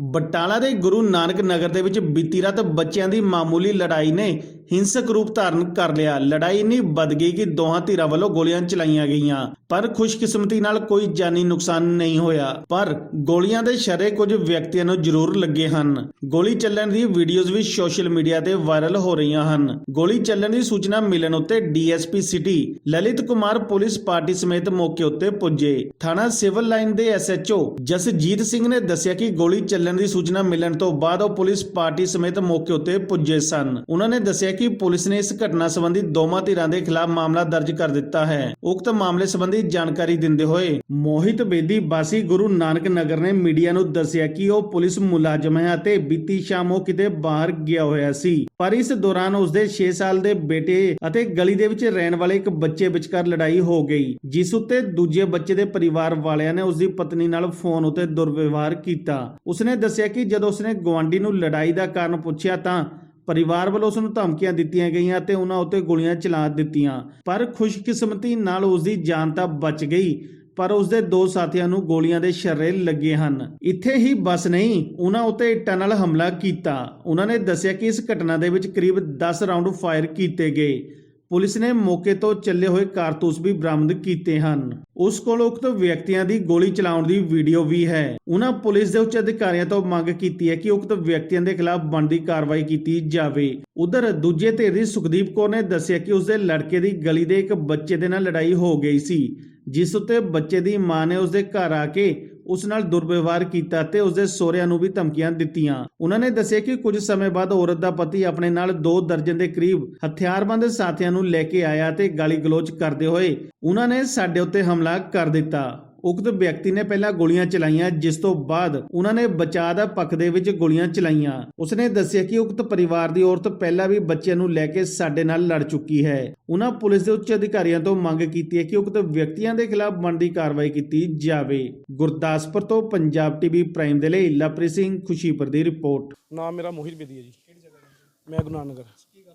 ਬਟਾਲਾ ਦੇ ਗੁਰੂ ਨਾਨਕ ਨਗਰ ਦੇ ਵਿੱਚ ਬੀਤੀ ਰਾਤ ਬੱਚਿਆਂ ਦੀ ਮਾਮੂਲੀ ਲੜਾਈ ਨੇ ਹਿੰਸਕ ਰੂਪ ਧਾਰਨ ਕਰ ਲਿਆ। ਲੜਾਈ ਇੰਨੀ ਵੱਧ ਗਈ ਕਿ ਦੋਹਾਂ ਧਿਰਾਂ ਵੱਲੋਂ ਗੋਲੀਆਂ ਚਲਾਈਆਂ ਗਈਆਂ। ਪਰ ਖੁਸ਼ਕਿਸਮਤੀ ਨਾਲ ਕੋਈ ਜਾਨੀ ਨੁਕਸਾਨ ਨਹੀਂ ਹੋਇਆ। ਪਰ ਗੋਲੀਆਂ ਦੇ ਸ਼ਰੇ ਕੁਝ ਵਿਅਕਤੀਆਂ ਨੂੰ ਜ਼ਰੂਰ ਲੱਗੇ ਹਨ। ਗੋਲੀ ਚੱਲਣ ਦੀ ਵੀਡੀਓਜ਼ ਵੀ ਸੋਸ਼ਲ ਮੀਡੀਆ ਤੇ ਵਾਇਰਲ ਹੋ ਰਹੀਆਂ ਹਨ। ਗੋਲੀ ਚੱਲਣ ਦੀ ਸੂਚਨਾ ਮਿਲਣ ਉੱਤੇ DSP city Lalit Kumar police party ਸਮੇਤ ਮੌਕੇ ਉੱਤੇ ਪੁੱਜੇ। ਥਾਣਾ ਸਿਵਲ ਲਾਈਨ ਦੇ ਐਸਐਚਓ ਜਸਜੀਤ ਸਿੰਘ ਨੇ ਦੱਸਿਆ ਕਿ ਗੋਲੀ ਚੱਲਣ ਦੀ ਸੂਚਨਾ ਮਿਲਣ ਤੋਂ ਬਾਅਦ ਉਹ ਪੁਲਿਸ ਪਾਰਟੀ ਸਮੇਤ ਮੌਕੇ ਉੱਤੇ ਪੁੱਜੇ ਸਨ। ਉਹਨਾਂ ਨੇ ਦੱਸਿਆ ਕਿ ਪੁਲਿਸ ਨੇ ਇਸ ਘਟਨਾ ਸੰਬੰਧੀ ਦੋਵਾਂ ਧਿਰਾਂ ਦੇ ਖਿਲਾਫ ਮਾਮਲਾ ਦਰਜ ਕਰ ਦਿੱਤਾ ਹੈ। ਉਕਤ ਮਾਮਲੇ ਸੰਬੰਧੀ ਜਾਣਕਾਰੀ ਦਿੰਦੇ ਹੋਏ ਮੋਹਿਤ ਬੇਦੀ ਬਾਸੀ ਗੁਰੂ ਨਾਨਕ ਨਗਰ ਨੇ ਮੀਡੀਆ ਨੂੰ ਦੱਸਿਆ ਕਿ ਉਹ ਪੁਲਿਸ ਮੁਲਾਜ਼ਮ ਹੈ ਅਤੇ ਬੀਤੀ ਸ਼ਾਮ ਉਹ ਕਿਤੇ ਬਾਹਰ ਗਿਆ ਹੋਇਆ ਸੀ। ਪਰ ਇਸ ਦੌਰਾਨ ਉਸਦੇ 6 ਸਾਲ ਦੇ ਬੇਟੇ ਅਤੇ ਗਲੀ ਦੇ ਵਿੱਚ ਰਹਿਣ ਵਾਲੇ ਇੱਕ ਬੱਚੇ ਵਿਚਕਾਰ ਲੜਾਈ ਹੋ ਗਈ। ਜਿਸ ਉੱਤੇ ਦੂਜੇ ਬੱਚੇ ਦੇ ਪਰਿਵਾਰ ਵਾਲਿਆਂ ਨੇ ਉਸਦੀ ਪਤਨੀ ਨਾਲ ਫੋਨ ਉਤੇ ਦੁਰਵਿਵਹਾਰ ਕੀਤਾ। ਉਸਨੇ ਦੱਸਿਆ ਕਿ ਜਦੋਂ ਉਸਨੇ ਗਵਾਂਢੀ ਨੂੰ ਲੜਾਈ ਦਾ ਕਾਰਨ ਪੁੱਛਿਆ ਤਾਂ ਪਰਿਵਾਰ ਵੱਲੋਂ ਉਸ ਨੂੰ ਧਮਕੀਆਂ ਦਿੱਤੀਆਂ ਗਈਆਂ ਤੇ ਉਹਨਾਂ ਉੱਤੇ ਗੋਲੀਆਂ ਚਲਾ ਦਿੱਤੀਆਂ। ਪਰ ਖੁਸ਼ਕਿਸਮਤੀ ਨਾਲ ਉਸ ਦੀ ਜਾਨ ਤਾਂ ਬਚ ਗਈ, ਪਰ ਉਸ ਦੇ ਦੋ ਸਾਥੀਆਂ ਨੂੰ ਗੋਲੀਆਂ ਦੇ ਸ਼ਰਰੇ ਲੱਗੇ ਹਨ। ਇੱਥੇ ਹੀ ਬਸ ਨਹੀਂ, ਉਹਨਾਂ ਉੱਤੇ ਇੱਟਾਂ ਨਾਲ ਹਮਲਾ ਕੀਤਾ। ਉਹਨਾਂ ਨੇ ਦੱਸਿਆ ਕਿ ਇਸ ਘਟਨਾ ਦੇ ਵਿੱਚ ਕਰੀਬ 10 ਰਾਉਂਡ ਫਾਇਰ ਕੀਤੇ ਗਏ। ਪੁਲਿਸ ਨੇ ਮੌਕੇ ਤੋਂ ਚੱਲੇ ਹੋਏ ਕਾਰਤੂਸ ਵੀ ਬਰਾਮਦ ਕੀਤੇ ਹਨ। ਉਸ ਕੋਲ ਉਕਤ ਵਿਅਕਤੀਆਂ ਦੀ ਗੋਲੀ ਚਲਾਉਣ ਦੀ ਵੀਡੀਓ ਵੀ ਹੈ। ਉਹਨਾਂ ਪੁਲਿਸ ਦੇ ਉੱਚ ਅਧਿਕਾਰੀਆਂ ਤੋਂ ਮੰਗ ਕੀਤੀ ਹੈ ਕਿ ਉਕਤ ਵਿਅਕਤੀਆਂ ਦੇ ਖਿਲਾਫ ਬਣਦੀ ਕਾਰਵਾਈ ਕੀਤੀ ਜਾਵੇ। ਉਧਰ ਦੂਜੇ ਧਿਰ ਦੀ ਸੁਖਦੀਪ ਕੌਰ ਨੇ ਦੱਸਿਆ ਕਿ ਉਸਦੇ ਲੜਕੇ ਦੀ ਗਲੀ ਦੇ ਇੱਕ ਬੱਚੇ ਦੇ ਨਾਲ ਲੜਾਈ ਹੋ ਗਈ ਸੀ, ਜਿਸ ਉੱਤੇ ਬੱਚੇ ਦੀ ਮਾਂ ਨੇ ਉਸਦੇ ਘਰ ਆ ਕੇ ਉਸ ਨਾਲ ਦੁਰਵਿਵਹਾਰ ਕੀਤਾ ਤੇ ਉਸਦੇ ਸਹੁਰਿਆਂ ਨੂੰ ਵੀ ਧਮਕੀਆਂ ਦਿੱਤੀਆਂ। ਉਹਨਾਂ ਨੇ ਦੱਸਿਆ ਕਿ ਕੁਝ ਸਮੇਂ ਬਾਅਦ ਔਰਤ ਦਾ ਪਤੀ ਆਪਣੇ ਨਾਲ ਦੋ ਦਰਜਨ ਦੇ ਕਰੀਬ ਹਥਿਆਰਬੰਦ ਸਾਥੀਆਂ ਨੂੰ ਲੈ ਕੇ ਆਇਆ ਤੇ ਗਾਲੀ ਗਲੋਚ ਕਰਦੇ ਹੋਏ ਉਹਨਾਂ ਨੇ ਸਾਡੇ ਉੱਤੇ ਹਮਲਾ ਕਰ ਦਿੱਤਾ। ਉਕਤ ਵਿਅਕਤੀ ਨੇ ਪਹਿਲਾਂ ਗੋਲੀਆਂ ਚਲਾਈਆਂ ਜਿਸ ਤੋਂ ਬਾਅਦ ਉਹਨਾਂ ਨੇ ਬਚਾਅ ਦਾ ਪੱਖ ਦੇ ਵਿੱਚ ਗੋਲੀਆਂ ਚਲਾਈਆਂ। ਉਸਨੇ ਦੱਸਿਆ ਕਿ ਉਕਤ ਪਰਿਵਾਰ ਦੀ ਔਰਤ ਪਹਿਲਾਂ ਵੀ ਬੱਚਿਆਂ ਨੂੰ ਲੈ ਕੇ ਸਾਡੇ ਨਾਲ ਲੜ ਚੁੱਕੀ ਹੈ। ਉਹਨਾਂ ਪੁਲਿਸ ਦੇ ਉੱਚ ਅਧਿਕਾਰੀਆਂ ਤੋਂ ਮੰਗ ਕੀਤੀ ਹੈ ਕਿ ਉਕਤ ਵਿਅਕਤੀਆਂ ਦੇ ਖਿਲਾਫ ਬਣਦੀ ਕਾਰਵਾਈ ਕੀਤੀ ਜਾਵੇ। ਗੁਰਦਾਸਪੁਰ ਤੋਂ ਪੰਜਾਬ ਟੀਵੀ ਪ੍ਰਾਈਮ ਦੇ ਲਈ ਲਵਪ੍ਰੀਤ ਸਿੰਘ ਖੁਸ਼ੀਪੁਰ ਦੀ ਰਿਪੋਰਟ। ਨਾਮ ਮੇਰਾ ਮੋਹਿਤ ਬੇਦੀ ਹੈ ਜੀ। ਕਿਹੜੀ ਜਗ੍ਹਾ ਮੈਂ ਗੁਰੂ ਨਾਨਕ ਨਗਰ। ਕੀ ਗੱਲ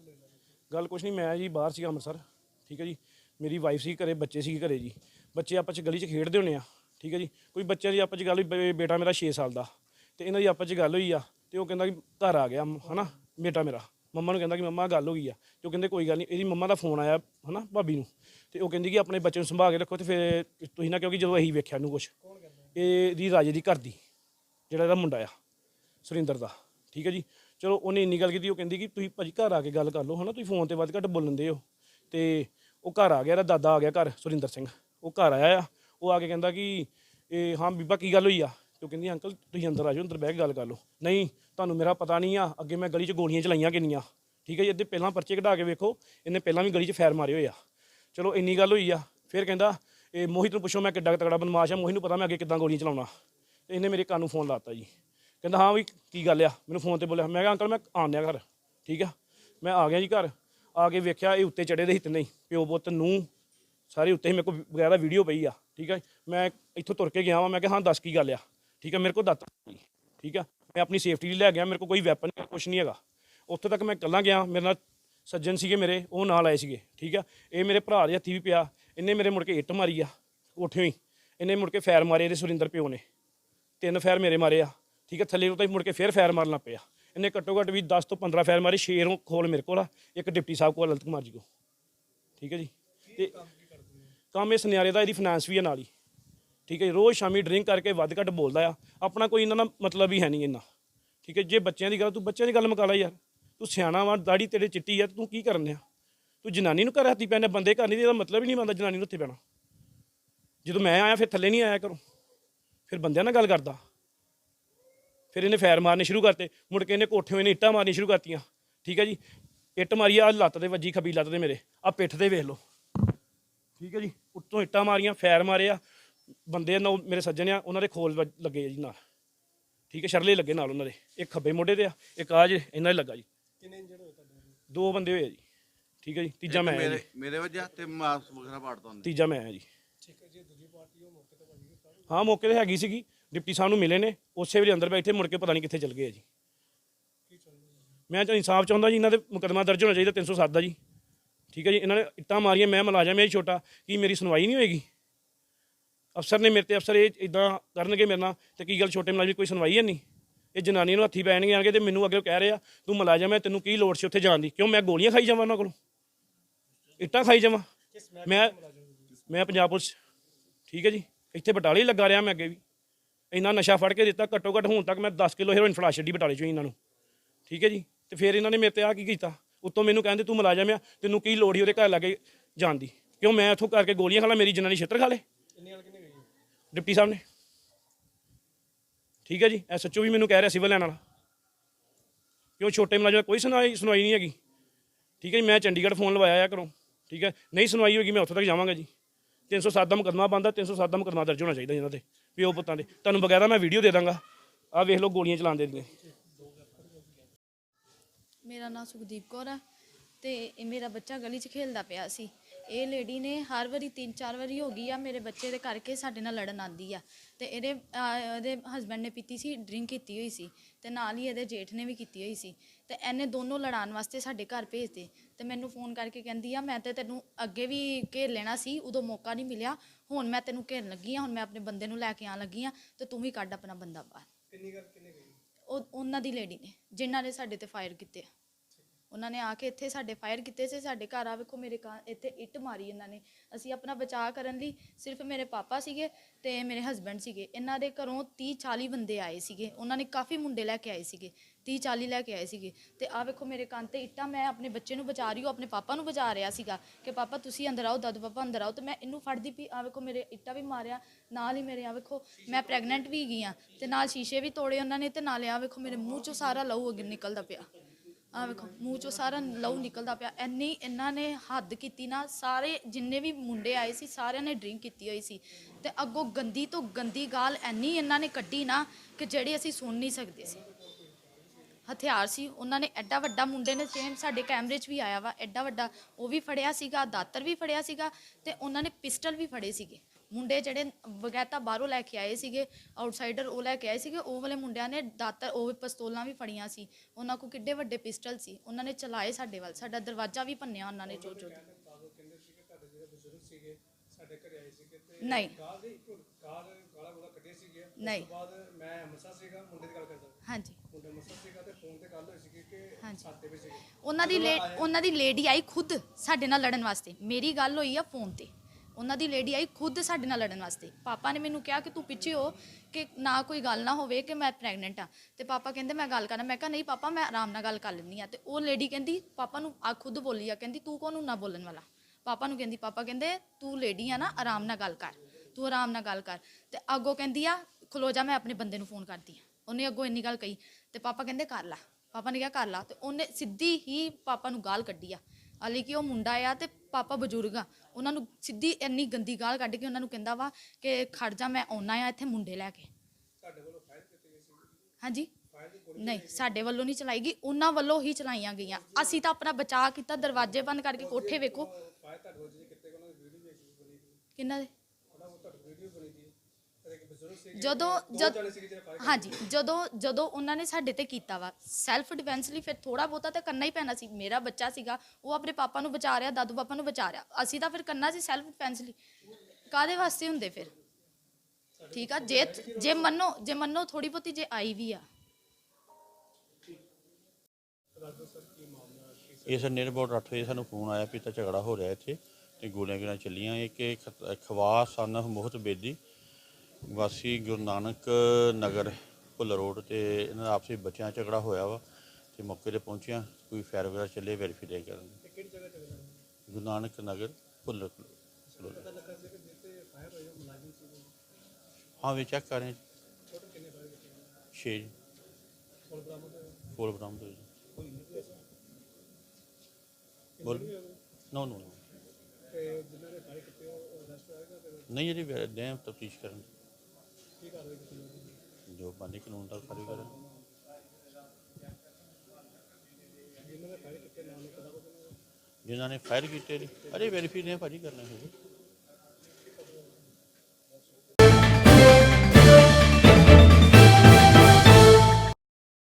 ਗੱਲ ਕੁਛ ਨਹੀਂ ਮੈਂ ਜੀ ਬਾਹਰ ਸੀਗਾ ਅੰਮ੍ਰਿਤਸਰ। ਠੀਕ ਹੈ ਜੀ। ਮੇਰੀ ਵਾਈਫ ਸੀ ਘਰੇ ਬੱਚੇ ਸੀ ਘਰੇ ਜੀ। ਬੱਚੇ ਆਪਸ ਚ ਗਲੀ 'ਚ ਖੇਡਦੇ ਹੁੰਦੇ ਆ, ਠੀਕ ਹੈ ਜੀ? ਕੋਈ ਬੱਚਿਆਂ ਦੀ ਆਪਾਂ ਚ ਗੱਲ ਹੋਈ ਬੇ- ਬੇਟਾ ਮੇਰਾ 6 ਸਾਲ ਦਾ ਤੇ ਇਹਨਾਂ ਦੀ ਆਪਸ ਚ ਗੱਲ ਹੋਈ ਆ ਤੇ ਉਹ ਕਹਿੰਦਾ ਕਿ ਘਰ ਆ ਗਿਆ, ਹਨਾ? ਬੇਟਾ ਮੇਰਾ। ਮੰਮਾ ਨੂੰ ਕਹਿੰਦਾ ਕਿ ਮੰਮਾ ਗੱਲ ਹੋ ਗਈ ਆ। ਤੇ ਉਹ ਕਹਿੰਦੇ ਕੋਈ ਗੱਲ ਨਹੀਂ, ਇਹਦੀ ਮੰਮਾ ਦਾ ਫੋਨ ਆਇਆ, ਹਨਾ, ਭਾਬੀ ਨੂੰ। ਤੇ ਉਹ ਕਹਿੰਦੀ ਕਿ ਆਪਣੇ ਬੱਚੇ ਨੂੰ ਸੰਭਾਲ ਕੇ ਰੱਖੋ ਤੇ ਫਿਰ ਤੁਸੀਂ ਨਾ ਕਿਉਂਕਿ ਜਦੋਂ ਅਸੀਂ ਵੇਖਿਆ ਨੂੰ ਕੁਛ, ਇਹ ਦੀ ਰਾਜੇ ਦੀ ਘਰ ਦੀ, ਜਿਹੜਾ ਇਹਦਾ ਮੁੰਡਾ ਆ, ਸੁਰਿੰਦਰ ਦਾ, ਠੀਕ ਹੈ ਜੀ? ਚਲੋ, ਉਹਨੇ ਇੰਨੀ ਗੱਲ ਕੀਤੀ, ਉਹ ਕਹਿੰਦੀ ਕਿ ਤੁਸੀਂ ਭਾਜੀ ਘਰ ਆ ਕੇ ਗੱਲ ਕਰ ਲਓ, ਹਨਾ? ਤੁਸੀਂ ਫੋਨ ਤੇ ਵੱਧ ਘੱਟ ਬੋਲਣ ਦੇ ਹੋ। ਤੇ ਉਹ ਘਰ ਆ ਗਿਆ, ਇਹਦਾ ਦਾਦਾ ਆ ਗਿਆ ਘਰ, ਸੁਰਿੰਦਰ ਸਿੰਘ। ਉਹ ਘਰ ਆਇਆ ਆ, ਉਹ ਆ ਕੇ ਕਹਿੰਦਾ ਕਿ, ਇਹ ਹਾਂ ਬੀਬਾ, ਕੀ ਗੱਲ ਹੋਈ ਆ? ਤੇ ਉਹ ਕਹਿੰਦੀ, ਅੰਕਲ, ਤੁਸੀਂ ਅੰਦਰ ਆ ਜਾਓ, ਅੰਦਰ ਬਹਿ ਕੇ ਗੱਲ ਕਰ ਲਓ। ਨਹੀਂ, ਤੁਹਾਨੂੰ ਮੇਰਾ ਪਤਾ ਨਹੀਂ ਆ, ਅੱਗੇ ਮੈਂ ਗਲੀ 'ਚ ਗੋਲੀਆਂ ਚਲਾਈਆਂ ਕਿੰਨੀਆਂ। ਠੀਕ ਹੈ ਜੀ ਇਹਦੇ ਪਹਿਲਾਂ ਪਰਚੇ ਕਢਾ ਕੇ ਵੇਖੋ, ਇਹਨੇ ਪਹਿਲਾਂ ਵੀ ਗਲੀ 'ਚ ਫੈਰ ਮਾਰੇ ਹੋਏ ਆ। ਚਲੋ, ਇੰਨੀ ਗੱਲ ਹੋਈ ਆ। ਫਿਰ ਕਹਿੰਦਾ, ਇਹ ਮੋਹਿਤ ਨੂੰ ਪੁੱਛੋ, ਮੈਂ ਕਿੱਡਾ ਕੁ ਤਗੜਾ ਬਦਮਾਸ਼ ਆ, ਮੋਹਿਤ ਨੂੰ ਪਤਾ ਮੈਂ ਅੱਗੇ ਕਿੱਦਾਂ ਗੋਲੀਆਂ ਚਲਾਉਣਾ। ਤੇ ਇਹਨੇ ਮੇਰੇ ਕੰਨ ਨੂੰ ਫੋਨ ਲਾਤਾ ਜੀ। ਕਹਿੰਦਾ, ਹਾਂ ਵੀ ਕੀ ਗੱਲ ਆ? ਮੈਨੂੰ ਫੋਨ ਤੇ ਬੋਲਿਆ, ਮੈਂ ਕਿਹਾ, ਅੰਕਲ, ਮੈਂ ਆਉਂਦਿਆ ਘਰ। ਠੀਕ ਆ? ਮੈਂ ਆ ਗਿਆ ਜੀ ਘਰ। ਆ ਕੇ ਵੇਖਿਆ, ਇਹ ਉੱਤੇ ਚੜੇ ਦੇ ਸੀ ਤਿੰਨੇ ਹੀ ਪਿਓ ਪੁੱਤ ਨੂੰ ਸਾਰੇ ਉੱਤੇ ਹੀ ਮੇਰੇ ਕੋਲ ਵਗੈਰਾ ਵੀਡੀਓ ਪਈ ਆ, ਠੀਕ ਆ ਮੈਂ ਇੱਥੋਂ ਤੁਰ ਕੇ ਗਿਆ ਵਾਂ, ਮੈਂ ਕਿਹਾ, ਹਾਂ, ਦੱਸ ਕੀ ਗੱਲ ਆ? ਠੀਕ ਆ, ਮੇਰੇ ਕੋਲ ਦੱਤ ਠੀਕ ਆ? ਮੈਂ ਆਪਣੀ ਸੇਫਟੀ ਲਈ ਲੈ ਗਿਆ, ਮੇਰੇ ਕੋਲ ਕੋਈ ਵੈਪਨ ਨਹੀਂ ਕੁਝ ਨਹੀਂ ਹੈਗਾ। ਉੱਥੇ ਤੱਕ ਮੈਂ ਇਕੱਲਾ ਗਿਆ, ਮੇਰੇ ਨਾਲ ਸੱਜਣ ਸੀਗੇ ਮੇਰੇ, ਉਹ ਨਾਲ ਆਏ ਸੀਗੇ, ਠੀਕ ਆ? ਇਹ ਮੇਰੇ ਭਰਾ ਦੇ ਹੱਥੀ ਵੀ ਪਿਆ, ਇਹਨੇ ਮੇਰੇ ਮੁੜ ਕੇ ਇੱਟ ਮਾਰੀ ਆ ਉੱਠਿਓ ਹੀ। ਇਹਨੇ ਮੁੜ ਕੇ ਫੈਰ ਮਾਰੇ ਇਹਦੇ ਸੁਰਿੰਦਰ ਪਿਓ ਨੇ। ਤਿੰਨ ਫੈਰ ਮੇਰੇ ਮਾਰੇ ਆ, ਠੀਕ ਆ? ਥੱਲੇ ਨੂੰ ਤਾਂ ਮੁੜ ਕੇ ਫੇਰ ਫੈਰ ਮਾਰਨ ਲੱਗ ਪਿਆ ਇਹਨੇ ਘੱਟੋ ਘੱਟ ਵੀ 10 ਤੋਂ 15 ਫੈਰ ਮਾਰੇ, ਸ਼ੇਰੋਂ ਖੋਲ ਮੇਰੇ ਕੋਲ ਆ, ਇੱਕ ਡਿਪਟੀ ਸਾਹਿਬ ਕੋਲ ਲਲਤ ਕੁਮਾਰ ਜੀ ਕੋ ਠੀਕ ਹੈ ਜੀ? ਤੇ ਕੰਮ ਇਸ ਨਿਆਰੇ ਦਾ ਇਹਦੀ ਫਾਈਨਾਂਸ ਵੀ ਹੈ ਨਾਲ ਹੀ। ਠੀਕ ਹੈ ਜੀ, ਰੋਜ਼ ਸ਼ਾਮੀ ਡਰਿੰਕ ਕਰਕੇ ਵੱਧ ਘੱਟ ਬੋਲਦਾ ਆ। ਆਪਣਾ ਕੋਈ ਇਹਨਾਂ ਦਾ ਮਤਲਬ ਹੀ ਹੈ ਨਹੀਂ ਇੰਨਾ। ਠੀਕ ਹੈ ਜੇ ਬੱਚਿਆਂ ਦੀ ਗੱਲ ਤੂੰ ਬੱਚਿਆਂ ਦੀ ਗੱਲ ਮੁਕਾ ਲੈ ਯਾਰ। ਤੂੰ ਸਿਆਣਾ ਵਾ ਦਾੜੀ ਤੇਰੇ ਚਿੱਟੀ ਆ ਤੂੰ ਕੀ ਕਰਨ ਆ ਤੂੰ ਜਨਾਨੀ ਨੂੰ ਘਰ ਹੱਥੀ ਪੈਣੇ ਬੰਦੇ ਘਰ ਨਹੀਂ ਇਹਦਾ ਮਤਲਬ ਹੀ ਨਹੀਂ ਬਣਦਾ ਜਨਾਨੀ ਨੂੰ ਉੱਥੇ ਪੈਣਾ। ਜਦੋਂ ਮੈਂ ਆਇਆ ਫਿਰ ਥੱਲੇ ਨਹੀਂ ਆਇਆ ਕਰੋ ਫਿਰ ਬੰਦਿਆਂ ਨਾਲ ਗੱਲ ਕਰਦਾ। ਫਿਰ ਇਹਨੇ ਫੈਰ ਮਾਰਨੇ ਸ਼ੁਰੂ ਕਰਤੇ। ਮੁੜ ਕੇ ਇਹਨੇ ਕੋਠੇ ਹੋਏ ਨੇ ਇੱਟਾਂ ਮਾਰਨੀਆਂ ਸ਼ੁਰੂ ਕਰਤੀਆਂ। ਠੀਕ ਹੈ ਜੀ ਇੱਟ ਮਾਰੀ ਆ ਲੱਤ ਦੇ ਵੱਜੀ ਖੱਬੀ ਲੱਤ ਦੇ ਮੇਰੇ। ਆ ਪਿੱਠ ਤੇ ਵੇਖ ਲਓ। ਠੀਕ ਹੈ ਜੀ ਉੱਤੋਂ ਇੱਟਾਂ ਮਾਰੀਆਂ ਫੈਰ ਮਾਰੇ ਆ। ਬੰਦੇ ਨਾਲ ਮੇਰੇ ਸੱਜਣ ਆ ਉਹਨਾਂ ਦੇ ਖੋਲ ਵੱਜ- ਲੱਗੇ ਆ ਜੀ ਨਾਲ। ਠੀਕ ਹੈ ਸ਼ਰਲੇ ਲੱਗੇ ਨਾਲ ਉਹਨਾਂ ਦੇ। ਇੱਕ ਖੱਬੇ ਮੋਢੇ ਤੇ ਆ ਇੱਕ ਆ ਜੇ ਇਹਨਾਂ ਦੇ ਲੱਗਾ ਜੀ। ਕਿੰਨੇ ਇੰਜਰਡ ਹੋਏ ਤੁਹਾਡੇ ਦੋ ਬੰਦੇ ਹੋਏ ਆ ਜੀ। ਠੀਕ ਹੈ ਜੀ ਤੀਜਾ ਮੈਂ ਆਇਆ ਮੇਰੇ ਜੀ। ਮੇਰੇ ਵਜ੍ਹਾ ਤੇ ਮਾਸ ਵਗੈਰਾ ਪਾੜ ਦੋ ਤੀਜਾ ਮੈਂ ਆਇਆ ਜੀ। ਠੀਕ ਹੈ ਜੀ ਦੂਜੀ ਪਾਰਟੀ ਉਹ ਮੌਕੇ ਤੇ ਭਾਜੀ ਗ੍ਰਿਫਤਾਰ ਹਾਂ ਮੌਕੇ ਤੇ ਹੈਗੀ ਸੀਗੀ। ਡਿਪਟੀ ਸਾਹਿਬ ਨੂੰ ਮਿਲੇ ਨੇ। ਉਸੇ ਵੇਲੇ ਅੰਦਰ ਬੈਠੇ ਮੁੜ ਕੇ ਪਤਾ ਨਹੀਂ ਕਿੱਥੇ ਚਲ ਗਏ ਆ ਜੀ। ਕੀ? ਮੈਂ ਤਾਂ ਇਨਸਾਫ ਚਾਹੁੰਦਾ ਜੀ ਇਹਨਾਂ ਦੇ ਮੁਕੱਦਮਾ ਦਰਜ ਹੋਣਾ ਚਾਹੀਦਾ 307 ਦਾ ਜੀ। ਠੀਕ ਹੈ ਜੀ, ਇਹਨਾਂ ਨੇ ਇੱਟਾਂ ਮਾਰੀਆਂ, ਮੈਂ ਮੁਲਾਜ਼ਮ ਇਹ ਛੋਟਾ, ਕੀ ਮੇਰੀ ਸੁਣਵਾਈ ਨਹੀਂ ਹੋਏਗੀ? ਅਫਸਰ ਨੇ ਮੇਰੇ ਤੇ ਅਫਸਰ ਇਹ ਇਦਾਂ ਕਰਨਗੇ ਮੇਰੇ ਨਾਲ, ਤੇ ਕੀ ਗੱਲ ਛੋਟੇ ਮੁਲਾਜ਼ਮ ਦੀ ਕੋਈ ਸੁਣਵਾਈ ਹੈ ਨਹੀਂ? ਇਹ ਜਨਾਨੀ ਨੂੰ ਹੱਥੀ ਪੈਣਗੇ ਆਣਗੇ ਤੇ ਮੈਨੂੰ ਅੱਗੇ ਕਹਿ ਰਿਹਾ, ਤੂੰ ਮੁਲਾਜ਼ਮ ਹੈ, ਤੈਨੂੰ ਕੀ ਲੋੜ ਸੀ ਉੱਥੇ ਜਾਣ ਦੀ? ਕਿਉਂ ਮੈਂ ਗੋਲੀਆਂ ਖਾਈ ਜਾਵਾਂ ਉਹਨਾਂ ਕੋਲੋਂ? ਇੱਟਾਂ ਖਾਈ ਜਾਵਾਂ? ਮੈਂ ਮੈਂ ਪੰਜਾਬ ਪੁਲਿਸ, ਠੀਕ ਹੈ ਜੀ, ਇੱਥੇ ਬਟਾਲੇ ਲੱਗਾ ਰਿਹਾ ਮੈਂ ਅੱਗੇ ਵੀ। ਇੰਨਾ ਨਸ਼ਾ ਫੜ ਕੇ ਦਿੱਤਾ, ਘੱਟੋ ਘੱਟ ਹੁਣ ਤੱਕ ਮੈਂ 10 ਕਿਲੋ ਹੈਰੋਇਨ ਫੜਾ ਛੱਡੀ ਬਟਾਲੇ ਚੋਂ ਹੀ ਇਹਨਾਂ ਨੂੰ। ਠੀਕ ਹੈ ਜੀ, ਤੇ ਫਿਰ ਇਹਨਾਂ ਨੇ ਮੇਰੇ ਤੇ ਆ ਕੀ ਕੀਤਾ? ਉੱਤੋਂ ਮੈਨੂੰ ਕਹਿੰਦੇ ਤੂੰ ਮੁਲਾਜ਼ਮ ਆ ਤੈਨੂੰ ਕੀ ਲੋੜ ਹੀ ਉਹਦੇ ਘਰ ਲਾਗੇ ਜਾਣ ਦੀ? ਕਿਉਂ ਮੈਂ ਇੱਥੋਂ ਕਰਕੇ ਗੋਲੀਆਂ ਖਾ ਲਾਂ ਮੇਰੀ ਜਨਾਨੀ ਛਿੱਤਰ ਖਾ ਲੇ? ਡਿਪਟੀ ਸਾਹਿਬ ਨੇ। ਠੀਕ ਹੈ ਜੀ ਐਸਐਚਓ ਵੀ ਮੈਨੂੰ ਕਹਿ ਰਿਹਾ ਸਿਵਲ ਲੈਣ ਵਾਲਾ। ਕਿਉਂ ਛੋਟੇ ਮੁਲਾਜ਼ਮ ਕੋਈ ਸੁਣਵਾਈ ਸੁਣਵਾਈ ਨਹੀਂ ਹੈਗੀ? ਠੀਕ ਹੈ ਜੀ ਮੈਂ ਚੰਡੀਗੜ੍ਹ ਫੋਨ ਲਵਾਇਆ ਆ ਘਰੋਂ। ਠੀਕ ਹੈ ਨਹੀਂ ਸੁਣਵਾਈ ਹੋਏਗੀ ਮੈਂ ਉੱਥੇ ਤੱਕ ਜਾਵਾਂਗਾ ਜੀ। 307 ਦਾ ਮੁਕੱਦਮਾ ਬੰਦਾ 307 ਦਾ ਮੁਕੱਦਮਾ ਦਰਜ ਹੋਣਾ ਚਾਹੀਦਾ ਇਹਨਾਂ ਤੇ ਪਿਓ ਪੁੱਤਾਂ ਦੇ। ਤੁਹਾਨੂੰ ਬਗੈਰਾ ਮੈਂ ਵੀਡੀਓ ਦੇ ਦਾਂਗਾ। ਆਹ ਵੇਖ ਲਓ ਗੋਲੀਆਂ ਚਲਾਉਂਦੇ ਦੀਆਂ ਮੇਰਾ ਨਾਮ ਸੁਖਦੀਪ ਕੌਰ ਆ ਤੇ ਇਹ ਮੇਰਾ ਬੱਚਾ ਗਲੀ 'ਚ ਖੇਲਦਾ ਪਿਆ ਸੀ। ਇਹ ਲੇਡੀ ਨੇ ਹਰ ਵਾਰੀ ਤਿੰਨ ਚਾਰ ਵਾਰੀ ਹੋ ਗਈ ਆ ਮੇਰੇ ਬੱਚੇ ਦੇ ਕਰਕੇ ਸਾਡੇ ਨਾਲ ਲੜਨ ਆਂਦੀ ਆ। ਤੇ ਇਹਦੇ ਅਹ, ਇਹਦੇ ਹਸਬੰਡ ਨੇ ਪੀਤੀ ਸੀ ਡਰਿੰਕ ਕੀਤੀ ਹੋਈ ਸੀ ਤੇ ਨਾਲ ਹੀ ਇਹਦੇ ਜੇਠ ਨੇ ਵੀ ਕੀਤੀ ਹੋਈ ਸੀ। ਤੇ ਇਹਨੇ ਦੋਨੋਂ ਲੜਾਉਣ ਵਾਸਤੇ ਸਾਡੇ ਘਰ ਭੇਜਦੇ ਤੇ ਮੈਨੂੰ ਫੋਨ ਕਰਕੇ ਕਹਿੰਦੀ ਆ ਮੈਂ ਤੇ ਤੈਨੂੰ ਅੱਗੇ ਵੀ ਘੇਰ ਲੈਣਾ ਸੀ ਉਦੋਂ ਮੌਕਾ ਨਹੀਂ ਮਿਲਿਆ। ਹੁਣ ਮੈਂ ਤੈਨੂੰ ਘੇਰਨ ਲੱਗੀ ਆ ਹੁਣ ਮੈਂ ਆਪਣੇ ਬੰਦੇ ਨੂੰ ਲੈ ਕੇ ਆਉਣ ਲੱਗੀ ਆ ਤੇ ਤੂੰ ਵੀ ਕੱਢ ਆਪਣਾ ਬੰਦਾ ਬਾਹਰ। ਕਿੰਨੀ ਗੱਲ ਕਿੰਨੇ ਉਹ ਉਹਨਾਂ ਦੀ ਲੇਡੀ ਨੇ, ਜਿਨ੍ਹਾਂ ਨੇ ਸਾਡੇ ਤੇ ਫਾਇਰ ਕੀਤੇ ਆ। ਉਹਨਾਂ ਨੇ ਆ ਕੇ ਇੱਥੇ ਸਾਡੇ ਫਾਇਰ ਕੀਤੇ ਸੀ, ਸਾਡੇ ਘਰ ਆ ਵੇਖੋ ਮੇਰੇ ਕਾਂ, ਇੱਥੇ ਇੱਟ ਮਾਰੀ ਇਹਨਾਂ ਨੇ। ਅਸੀਂ ਆਪਣਾ ਬਚਾਅ ਕਰਨ ਲਈ ਸਿਰਫ ਮੇਰੇ ਪਾਪਾ ਸੀਗੇ ਤੇ ਮੇਰੇ ਹਸਬੰਡ ਸੀਗੇ। ਇਹਨਾਂ ਦੇ ਘਰੋਂ 30 40 ਬੰਦੇ ਆਏ ਸੀਗੇ। ਉਹਨਾਂ ਨੇ ਕਾਫੀ ਮੁੰਡੇ ਲੈ ਕੇ ਆਏ ਸੀਗੇ। 30 40 ਲੈ ਕੇ ਆਏ ਸੀਗੇ। ਤੇ ਆ ਵੇਖੋ ਮੇਰੇ ਕੰਨ ਤੇ ਇੱਟਾਂ, ਮੈਂ ਆਪਣੇ ਬੱਚੇ ਨੂੰ ਬਚਾ ਰਹੀ ਹਾਂ ਆਪਣੇ ਪਾਪਾ ਨੂੰ ਬਚਾ ਰਿਹਾ ਸੀਗਾ ਕਿ ਪਾਪਾ ਤੁਸੀਂ ਅੰਦਰ ਆਓ, ਦਾਦੂ ਪਾਪਾ ਅੰਦਰ ਆਓ। ਤੇ ਮੈਂ ਇਹਨੂੰ ਫੜਦੀ ਪਈ ਆ ਵੇਖੋ ਮੇਰੇ ਇੱਟਾਂ ਵੀ ਮਾਰਿਆ, ਨਾਲ ਹੀ ਮੇਰੇ ਆ ਵੇਖੋ ਮੈਂ ਪ੍ਰੈਗਨੈਂਟ ਵੀ ਗਈ ਆ ਤੇ ਨਾਲ ਸ਼ੀਸ਼ੇ ਵੀ ਤੋੜੇ ਉਹਨਾਂ ਨੇ ਤੇ ਨਾਲੇ ਆ ਵੇਖੋ ਮੇਰੇ ਮੂੰਹ ਚੋਂ ਸਾਰਾ ਲਹੂ ਅੱਗੇ ਨਿਕਲਦਾ ਪਿਆ। ਆ ਵੇਖੋ, ਮੂੰਹ ਚੋਂ ਸਾਰਾ ਲਹੂ ਨਿਕਲਦਾ ਪਿਆ। ਇੰਨੀ ਇਹਨਾਂ ਨੇ ਹੱਦ ਕੀਤੀ ਨਾ, ਸਾਰੇ ਜਿੰਨੇ ਵੀ ਮੁੰਡੇ ਆਏ ਸੀ, ਸਾਰਿਆਂ ਨੇ ਡਰਿੰਕ ਕੀਤੀ ਹੋਈ ਸੀ। ਤੇ ਅੱਗੋਂ ਗੰਦੀ ਤੋਂ ਗੰਦੀ ਗਾਲ ਇੰਨੀ ਇਹਨਾਂ ਨੇ ਕੱਢੀ ਨਾ ਕਿ ਜਿਹੜੀ ਅਸੀਂ ਸੁਣ ਨਹੀਂ ਸਕਦੇ ਸੀ। ਹਥਿਆਰ ਸੀ, ਉਹਨਾਂ ਨੇ ਐਡਾ ਵੱਡਾ ਮੁੰਡੇ ਨੇ ਸੇਮ ਸਾਡੇ ਕੈਮਰੇ 'ਚ ਵੀ ਆਇਆ ਵਾ, ਐਡਾ ਵੱਡਾ, ਉਹ ਵੀ ਫੜਿਆ ਸੀਗਾ, ਦਾਤਰ ਵੀ ਫੜਿਆ ਸੀਗਾ ਤੇ ਉਹਨਾਂ ਨੇ ਪਿਸਟਲ ਵੀ ਫੜੇ ਸੀਗੇ। ਮੁੰਡੇ ਜਿਹੜੇ ਬਗੈਤਾ ਬਾਹਰੋਂ ਲੈ ਕੇ ਆਏ ਸੀਗੇ ਆਊਟਸਾਈਡਰ ਉਹ ਲੈ ਕੇ ਆਏ ਸੀਗੇ, ਉਹ ਵਾਲੇ ਮੁੰਡਿਆਂ ਨੇ ਦਾਤਰ, ਉਹ ਵੀ ਪਿਸਤੌਲਾਂ ਵੀ ਫੜੀਆਂ ਸੀ, ਉਹਨਾਂ ਕੋਲ ਕਿੱਡੇ ਵੱਡੇ ਪਿਸਟਲ ਸੀ, ਉਹਨਾਂ ਨੇ ਚਲਾਏ ਸਾਡੇ ਵੱਲ, ਸਾਡਾ ਦਰਵਾਜ਼ਾ ਵੀ ਭੰਨਿਆ ਉਹਨਾਂ ਨੇ ਚੋ ਚੋ ਬਾਬੂ ਕਹਿੰਦੇ ਸੀ ਕਿ ਤੁਹਾਡੇ ਜਿਹੜੇ ਬਜ਼ੁਰਗ ਸੀਗੇ ਸਾਡੇ ਘਰੇ ਆਏ ਸੀਗੇ ਤੇ ਨਹੀਂ। ਗਾਲ ਦੇ ਗਾਲ ਗਾਲਾ ਗੋਲਾ ਕੱਢੇ ਸੀਗੇ ਉਸ ਨਹੀਂ। ਤੋਂ ਬਾਅਦ ਮੈਂ ਅੰਮ੍ਰਿਤਸਰ ਸੀਗਾ ਮੁੰਡੇ ਦੀ ਗੱਲ ਕਰਦਾ। ਹਾਂਜੀ। ਮੁੰਡੇ ਅੰਮ੍ਰਿਤਸਰ ਸੀਗਾ ਤੇ ਫੋਨ ਤੇ ਗੱਲ ਹੋਈ ਸੀਗੀ ਕਿ ਹਾਂਜੀ। ਸਾਤੇ ਵੀ ਸੀਗੇ। ਉਹਨਾਂ ਦੀ ਲੇ ਉਹਨਾਂ ਦੀ ਲੇਡੀ ਆਈ ਖੁਦ ਸਾਡੇ ਨਾਲ ਲੜਨ ਵਾਸਤੇ। ਮੇਰੀ ਗੱਲ ਹੋਈ ਆ ਫੋਨ ਤੇ। ਉਹਨਾਂ ਦੀ ਲੇਡੀ ਆਈ ਖੁਦ ਸਾਡੇ ਨਾਲ ਲੜਨ ਵਾਸਤੇ। ਪਾਪਾ ਨੇ ਮੈਨੂੰ ਕਿਹਾ ਕਿ ਤੂੰ ਪਿੱਛੇ ਹੋ ਕਿ ਨਾ ਕੋਈ ਗੱਲ ਨਾ ਹੋਵੇ ਕਿ ਮੈਂ ਪ੍ਰੈਗਨੈਂਟ ਆ। ਤੇ ਪਾਪਾ ਕਹਿੰਦੇ ਮੈਂ ਗੱਲ ਕਰਨਾ। ਮੈਂ ਕਿਹਾ ਨਹੀਂ ਪਾਪਾ ਮੈਂ ਆਰਾਮ ਨਾਲ ਗੱਲ ਕਰ ਲੈਂਦੀ ਆ। ਤੇ ਉਹ ਲੇਡੀ ਕਹਿੰਦੀ ਪਾਪਾ ਨੂੰ ਆ ਖੁਦ ਬੋਲੀ ਆ। ਕਹਿੰਦੀ ਤੂੰ ਕੌਣ ਨਾ ਬੋਲਣ ਵਾਲਾ? ਪਾਪਾ ਨੂੰ ਕਹਿੰਦੀ ਪਾਪਾ ਕਹਿੰਦੇ ਤੂੰ ਲੇਡੀ ਆ ਨਾ ਆਰਾਮ ਨਾਲ ਗੱਲ ਕਰ। ਤੂੰ ਆਰਾਮ ਨਾਲ ਗੱਲ ਕਰ। ਤੇ ਅੱਗੋਂ ਕਹਿੰਦੀ ਆ ਖਲੋ ਜਾ ਮੈਂ ਆਪਣੇ ਬੰਦੇ ਨੂੰ ਫੋਨ ਕਰਦੀ ਆ। ਉਹਨੇ ਅੱਗੋਂ ਇੰਨੀ ਗੱਲ ਕਹੀ। ਤੇ ਪਾਪਾ ਕਹਿੰਦੇ ਕਰ ਲਾ। ਪਾਪਾ ਨੇ ਕਿਹਾ ਕਰ ਲਾ। ਤੇ ਉਹਨੇ ਸਿੱਧੀ ਹੀ ਪਾਪਾ ਨੂੰ ਗਾਲ ਕੱਢੀ ਆ। ਹਾਲੇ ਕਿ ਉਹ ਮੁੰਡਾ ਆ ਤੇ ਪਾਪਾ ਬਜ਼ੁਰਗ ਆ। ਉਹਨਾਂ ਨੂੰ ਸਿੱਧੀ ਇੰਨੀ ਗੰਦੀ ਗਾਲ ਕੱਢ ਕੇ ਉਹਨਾਂ ਨੂੰ ਕਹਿੰਦਾ ਵਾ ਕਿ ਖੜ ਜਾ ਮੈਂ ਆਉਣਾ ਆ ਇੱਥੇ ਮੁੰਡੇ ਲੈ ਕੇ। ਤੁਹਾਡੇ ਵੱਲੋਂ ਫਾਇਰ ਕੀਤੀ ਗਈ ਸੀ? ਹਾਂਜੀ? ਨਹੀਂ, ਸਾਡੇ ਵੱਲੋਂ ਨਹੀਂ ਚਲਾਈ ਗਈ, ਉਹਨਾਂ ਵੱਲੋਂ ਹੀ ਚਲਾਈਆਂ ਗਈਆਂ। ਅਸੀਂ ਤਾਂ ਆਪਣਾ ਬਚਾਅ ਕੀਤਾ, ਦਰਵਾਜ਼ੇ ਬੰਦ ਕਰਕੇ ਕੋਠੇ ਵੇਖੋ। ਕਿੰਨਾ ਦੇ? ਜਦੋਂ, ਜਦ, ਹਾਂਜੀ, ਜਦੋਂ ਜਦੋਂ ਉਹਨਾਂ ਨੇ ਸਾਡੇ ਤੇ ਕੀਤਾ ਵਾ ਸੈਲਫ ਡਿਫੈਂਸ ਲਈ ਫਿਰ ਥੋੜਾ ਬਹੁਤਾ ਤਾਂ ਕਰਨਾ ਹੀ ਪੈਣਾ ਸੀ। ਮੇਰਾ ਬੱਚਾ ਸੀਗਾ, ਉਹ ਆਪਣੇ ਪਾਪਾ ਨੂੰ ਬਚਾ ਰਿਹਾ, ਦਾਦੂ ਪਾਪਾ ਨੂੰ ਬਚਾ ਰਿਹਾ। ਅਸੀਂ ਤਾਂ ਫਿਰ ਕਰਨਾ ਸੀ ਸੈਲਫ ਡਿਫੈਂਸ ਲਈ। ਕਾਦੇ ਵਾਸਤੇ ਹੁੰਦੇ ਫਿਰ? ਠੀਕ ਆ, ਜੇ ਜੇ ਮੰਨੋ ਜੇ ਮੰਨੋ ਥੋੜੀ ਬਹੁਤੀ ਜੇ ਆਈ ਵੀ ਆ। ਇਹ ਸਰ ਨੇਰ ਅਬਾਊਟ 8 ਵਜੇ ਸਾਨੂੰ ਫੋਨ ਆਇਆ ਵੀ ਤਾਂ ਝਗੜਾ ਹੋ ਰਿਹਾ ਇੱਥੇ ਤੇ ਗੋਲੀਆਂ ਗੋਲੀਆਂ ਚੱਲੀਆਂ। ਇਹ ਕਿ ਖਤ- ਖਵਾਸ ਸਨ ਮੋਹਤ ਬੇਦੀ ਵਾਸੀ ਗੁਰੂ ਨਾਨਕ ਨਗਰ ਭੁੱਲ ਰੋਡ ਤੇ ਇਹਨਾਂ ਦਾ ਆਪਸੀ ਬੱਚਿਆਂ 'ਚ ਝਗੜਾ ਹੋਇਆ ਵਾ ਤੇ ਮੌਕੇ ਤੇ ਪਹੁੰਚਿਆ ਕੋਈ ਫਾਇਰ ਵਗੈਰਾ ਚੱਲੇ ਵੈਰੀਫਾਈ ਕਰਨ ਤੇ ਕਿਹੜੀ ਜਗ੍ਹਾ ਚੱਲਦਾ ਗੁਰੂ ਨਾਨਕ ਨਗਰ ਭੁੱਲ ਪਤਾ ਲੱਗਾ ਸੀ ਕਿ ਜਿੱਤੇ ਫਾਇਰ ਹੋਇਆ ਉਹ ਮੁਲਾਜ਼ਮ ਸੀ ਹਾਂ ਵੀ ਚੈੱਕ ਕਰ ਰਹੇ ਟੋਟਲ ਕਿੰਨੇ ਫਾਇਰ ਕੀਤੇ? 6 ਕੋਲ ਬਰਾਮਦ ਹੋਇਆ? ਫੋਲ ਬਰਾਮਦ ਹੋਏ ਕੋਈ ਨਹੀਂ ਹੋਇਆ ਬੋਲ ਨੋ ਨੋ ਤੇ ਜਿਨ੍ਹਾਂ ਨੇ ਫਾਇਰ ਕੀਤੇ ਉਹ ਅਰੈਸਟ ਹੋਏਗਾ ਤੇ ਨਹੀਂ ਜਿਹੜੀ ਦੇ ਤਫਤੀਸ਼ ਕਰਨ ਕੀ ਕਾਰਵਾਈ ਕੀਤੀ ਜਾਊਗੀ ਜੋ ਬੰਦੀ ਕਾਨੂੰਨ ਦਾ ਕਾਰਵਾਈ ਕਰਨ ਜਿਨ੍ਹਾਂ ਨੇ ਫਾਇਰ ਕੀਤੇ ਨਾਮ ਨੂੰ ਪਤਾ ਪਤਾ ਜਿਨ੍ਹਾਂ ਨੇ ਫਾਇਰ ਕੀਤੇ ਨੇ ਅਰੇ ਵੈਰੀਫਾਈ ਨੇ ਭਾਜੀ ਕਰਨਾ ਹੈ